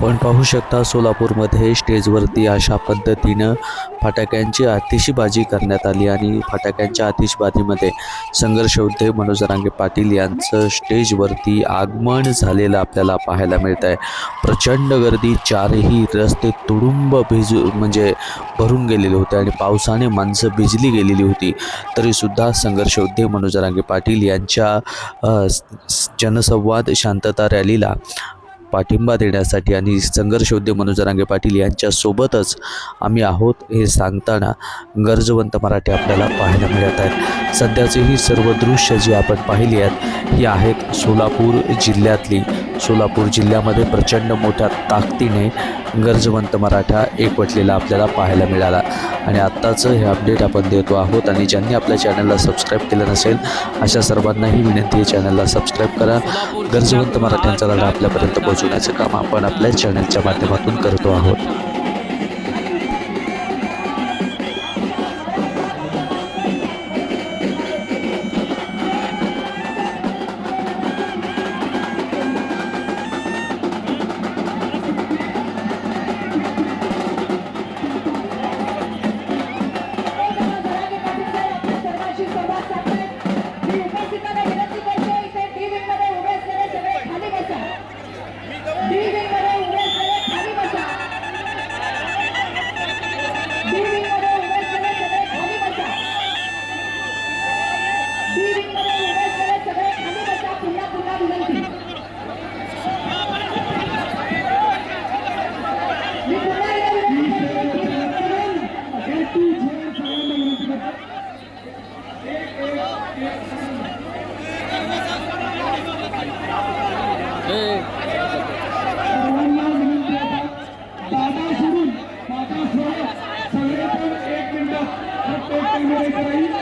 आपण पाहू शकता सोलापूरमध्ये स्टेजवरती अशा पद्धतीनं फटाक्यांची आतिषबाजी करण्यात आली आणि फटाक्यांच्या आतिषबाजीमध्ये संघर्षयोद्धे मनोज रांगे पाटील यांचं स्टेजवरती आगमन झालेलं आपल्याला पाहायला मिळत आहे प्रचंड गर्दी चारही रस्ते तुडुंब भिजू म्हणजे भरून गेलेले होते आणि पावसाने माणसं भिजली गेलेली होती. तरीसुद्धा संघर्षयोद्धे मनोज रांगे पाटील यांच्या जनसंवाद शांतता रॅलीला पाठिंबा देण्यासाठी आणि संघर्षोद्य मनोज रांगे पाटील यांच्यासोबतच आम्ही आहोत हे सांगताना गरजवंत मराठी आपल्याला पाहायला मिळत आहेत. सध्याचे ही सर्व दृश्य जी आपण पाहिली आहेत ही आहेत सोलापूर जिल्ह्यातली. सोलापूर जिल्ह्यामध्ये प्रचंड मोठ्या ताकदीने गरजवंत मराठा एकवटलेला आपल्याला पाहायला मिळाला. आणि आत्ताचं हे अपडेट आपण देतो आहोत आणि ज्यांनी आपल्या चॅनलला सबस्क्राईब केलं नसेल अशा सर्वांनाही विनंती आहे चॅनलला सबस्क्राईब करा. गरजवंत मराठ्यांचा लढा आपल्यापर्यंत पोहोचवण्याचं काम आपण आपल्या चॅनलच्या माध्यमातून करतो आहोत. পারি